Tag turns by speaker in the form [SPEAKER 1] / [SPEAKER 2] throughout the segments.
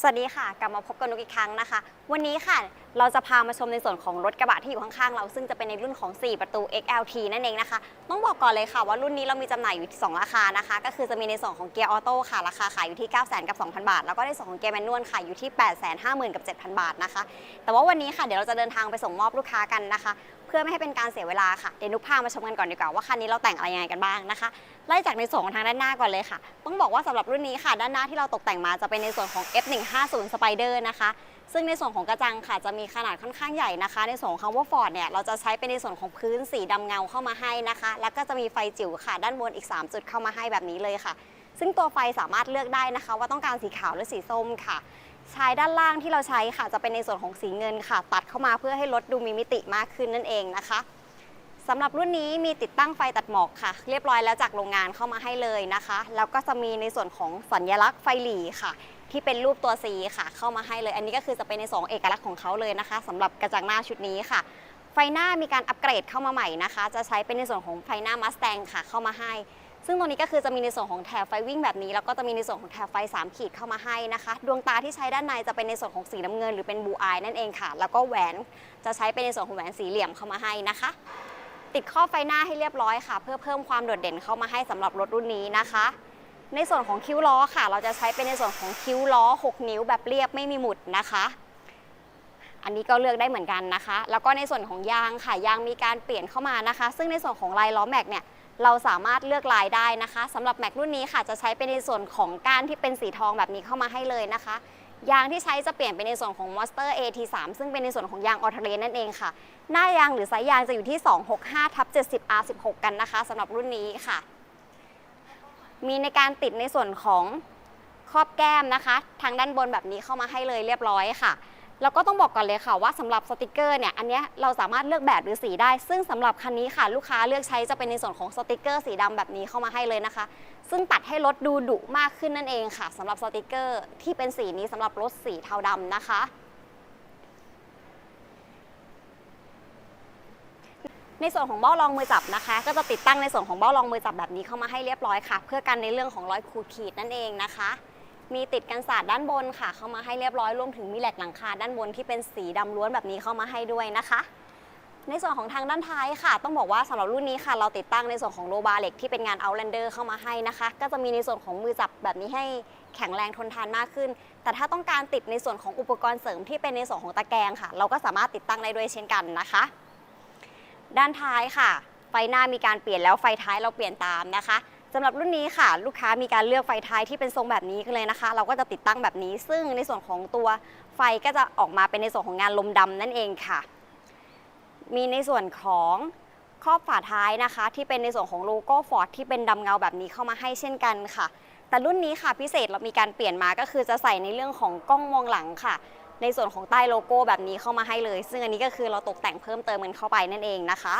[SPEAKER 1] สวัสดีค่ะ กลับมาพบกันนุกอีกครั้งนะคะ วันนี้ค่ะเราจะพามาชมในส่วนของรถกระบะที่อยู่ข้างๆเรา ซึ่งจะเป็นในรุ่นของ 4 ประตู XLT นั่นเองนะคะ ต้องบอกก่อนเลยค่ะว่ารุ่นนี้เรามีจำหน่ายอยู่ 2 ราคานะคะ ก็คือจะมีในส่วนของเกียร์ออโต้ค่ะ ราคาขายอยู่ที่ 9 0 0 0 0กับ 2,000 บาท แล้วก็ในส่วนของเกียร์แมนนวลค่ะอยู่ที่ 8 5 0 0 0 0กับ 7,000 บาทนะคะ แต่ว่าวันนี้ค่ะเดี๋ยวเราจะเดินทางไปส่งมอบลูกค้ากันนะคะ เพื่อไม่ให้เป็นการเสียเวลาค่ะเดี๋ยวนุกพามาชมกันก่อนดีกว่าว่าคันนี้เราแต่งอะไรยังไงกันบ้างนะคะไล่จากในส่วนของทางด้านหน้าก่อนเลยค่ะ ต้องบอกว่าสำหรับรุ่นนี้ค่ะ ด้านหน้าที่เราตกแต่งมาจะเป็นในส่วนของ F150 Spider นะคะ ซึ่งในส่วนของกระจังค่ะจะมีขนาดค่อนข้างใหญ่นะคะ ในส่วนของคำว่า Ford เนี่ยเราจะใช้เป็นในส่วนของพื้นสีดำเงาเข้ามาให้นะคะ แล้วก็จะมีไฟจิ๋วค่ะ ด้านบนอีก 3 จุดเข้ามาให้แบบนี้เลยค่ะ ซึ่งตัวไฟสามารถเลือกได้นะคะ ว่าต้องการสีขาวหรือสีส้มค่ะชายด้านล่างที่เราใช้ค่ะจะเป็นในส่วนของสีเงินค่ะ ตัดเข้ามาเพื่อให้รถดูมีมิติมากขึ้นนั่นเองนะคะสำหรับรุ่นนี้มีติดตั้งไฟตัดหมอกค่ะ เรียบร้อยแล้วจากโรงงานเข้ามาให้เลยนะคะ แล้วก็จะมีในส่วนของสัญลักษณ์ไฟหลีค่ะ ที่เป็นรูปตัว C ค่ะ เข้ามาให้เลย อันนี้ก็คือจะเป็นในสองเอกลักษณ์ของเขาเลยนะคะสำหรับกระจังหน้าชุดนี้ค่ะ ไฟหน้ามีการอัปเกรดเข้ามาใหม่นะคะ จะใช้เป็นในส่วนของไฟหน้ามัสแตงค่ะเข้ามาให้ ซึ่งตรงนี้ก็คือจะมีในส่วนของแถบไฟวิ่งแบบนี้ แล้วก็จะมีในส่วนของแถบไฟ 3 ขีดเข้ามาให้นะคะ ดวงตาที่ใช้ด้านในจะเป็นในส่วนของสีน้ำเงิน หรือเป็นบูอายนั่นเองค่ะ แล้วก็แหวนจะใช้เป็นในส่วนของแหวนสีเหลี่ยมเข้ามาให้นะคะ ติดข้อไฟหน้าให้เรียบร้อยค่ะ เพื่อเพิ่มความโดดเด่นเข้ามาให้สำหรับรถรุ่นนี้นะคะ ในส่วนของคิ้วล้อค่ะ เราจะใช้เป็นในส่วนของคิ้วล้อ 6 นิ้วแบบเรียบไม่มีหมุดนะคะ อันนี้ก็เลือกได้เหมือนกันนะคะ แล้วก็ในส่วนของยางค่ะยางมีการเปลี่ยนเข้ามานะคะ ซึ่งในส่วนของลายล้อแม็กเนี่ยเราสามารถเลือกลายได้นะคะสำหรับแม็กรุ่นนี้ค่ะจะใช้เป็นในส่วนของก้านที่เป็นสีทองแบบนี้เข้ามาให้เลยนะคะยางที่ใช้จะเปลี่ยนเป็นในส่วนของ Monster AT3 ซึ่งเป็นในส่วนของยางออเทเรนนั่นเองค่ะ หน้ายางหรือไซส์ยางจะอยู่ที่ 265ทับ 70 R16 กันนะคะสำหรับรุ่นนี้ค่ะ มีในการติดในส่วนของครอบแก้มนะคะ ทางด้านบนแบบนี้เข้ามาให้เลยเรียบร้อยค่ะแล้วก็ต้องบอกก่อนเลยค่ะว่าสำหรับสติกเกอร์เนี่ยอันนี้เราสามารถเลือกแบบหรือสีได้ ซึ่งสำหรับคันนี้ค่ะ ลูกค้าเลือกใช้จะเป็นในส่วนของสติกเกอร์สีดำแบบนี้เข้ามาให้เลยนะคะ ซึ่งตัดให้รถดูดุมากขึ้นนั่นเองค่ะสำหรับสติกเกอร์ที่เป็นสีนี้สำหรับรถสีเทาดำนะคะ ในส่วนของเบ้ารองมือจับนะคะ ก็จะติดตั้งในส่วนของเบ้ารองมือจับแบบนี้เข้ามาให้เรียบร้อยค่ะ เพื่อกันในเรื่องของรอยขูดขีดนั่นเองนะคะ มีติดกันศาสตร์ด้านบนค่ะ เข้ามาให้เรียบร้อยรวมถึงมีแหลกหลังคาด้านบนที่เป็นสีดำล้วนแบบนี้เข้ามาให้ด้วยนะคะในส่วนของทางด้านท้ายค่ะ ต้องบอกว่าสำหรับรุ่นนี้ค่ะ เราติดตั้งในส่วนของโลบาเหล็กที่เป็นงาน Outlander เข้ามาให้นะคะ ก็จะมีในส่วนของมือจับแบบนี้ให้แข็งแรงทนทานมากขึ้น แต่ถ้าต้องการติดในส่วนของอุปกรณ์เสริมที่เป็นในส่วนของตะแกรงค่ะ เราก็สามารถติดตั้งได้ด้วยเช่นกันนะคะ ด้านท้ายค่ะ ไฟหน้ามีการเปลี่ยนแล้วไฟท้ายเราเปลี่ยนตามนะคะสำหรับรุ่นนี้ค่ะ ลูกค้ามีการเลือกไฟท้ายที่เป็นทรงแบบนี้กันเลยนะคะ เราก็จะติดตั้งแบบนี้ ซึ่งในส่วนของตัวไฟก็จะออกมาเป็นในส่วนของงานลมดำนั่นเองค่ะ มีในส่วนของครอบฝาท้ายนะคะ ที่เป็นในส่วนของโลโก้ฟอร์ดที่เป็นดำเงาแบบนี้เข้ามาให้เช่นกันค่ะ แต่รุ่นนี้ค่ะพิเศษเรามีการเปลี่ยนมาก็คือจะใส่ในเรื่องของกล้องมองหลังค่ะ ในส่วนของใต้โลโก้แบบนี้เข้ามาให้เลย ซึ่งอันนี้ก็คือเราตกแต่งเพิ่มเติมมันเข้าไปนั่นเองนะคะ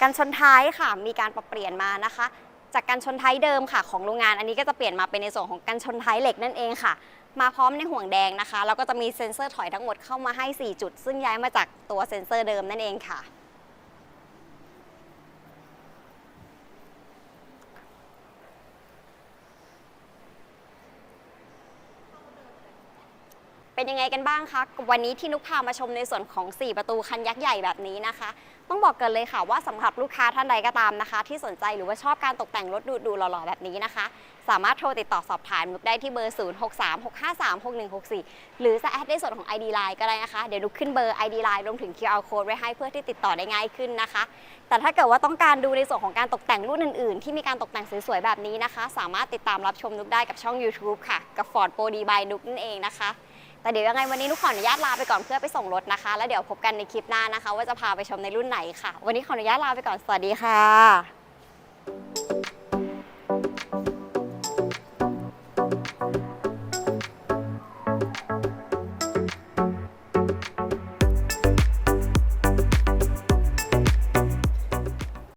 [SPEAKER 1] กันชนท้ายค่ะมีการปรับเปลี่ยนมานะคะ จากกันชนท้ายเดิมค่ะ ของโรงงานอันนี้ก็จะเปลี่ยนมาเป็นในส่วนของกันชนท้ายเหล็กนั่นเองค่ะมาพร้อมในห่วงแดงนะคะ แล้วก็จะมีเซ็นเซอร์ถอยทั้งหมดเข้ามาให้ 4 จุด ซึ่งย้ายมาจากตัวเซ็นเซอร์เดิมนั่นเองค่ะ เป็นยังไงกันบ้างคะวันนี้ที่นุกพามาชมในส่วนของ 4 ประตูคันยักษ์ใหญ่แบบนี้นะคะ ต้องบอกกันเลยค่ะว่าสำหรับลูกค้าท่านใดก็ตามนะคะ ที่สนใจหรือว่าชอบการตกแต่งรถดูดูหล่อๆแบบนี้นะคะ สามารถโทรติดต่อสอบถามนุกได้ที่เบอร์ 0636536164 หรือจะแอดในส่วนของ ID Line ก็ได้นะคะ เดี๋ยวนุกขึ้นเบอร์ ID Line รวมถึง QR Code ไว้ให้เพื่อที่ติดต่อได้ง่ายขึ้นนะคะ แต่ถ้าเกิดว่าต้องการดูในส่วนของการตกแต่งรุ่นอื่นๆ ที่มีการตกแต่งสวยๆแบบนี้นะคะ สามารถติดตามรับชมนุกได้กับช่อง YouTube ค่ะกับ Ford Pro D by นุกนั่นเองนะคะ แต่เดี๋ยวยังไงวันนี้นุกขออนุญาตลาไปก่อนเพื่อไปส่งรถนะคะ แล้วเดี๋ยวพบกันในคลิปหน้านะคะ ว่าจะพาไปชมในรุ่นไหนค่ะ วันนี้ขออนุญาตลาไปก่อนสวัสดีค่ะ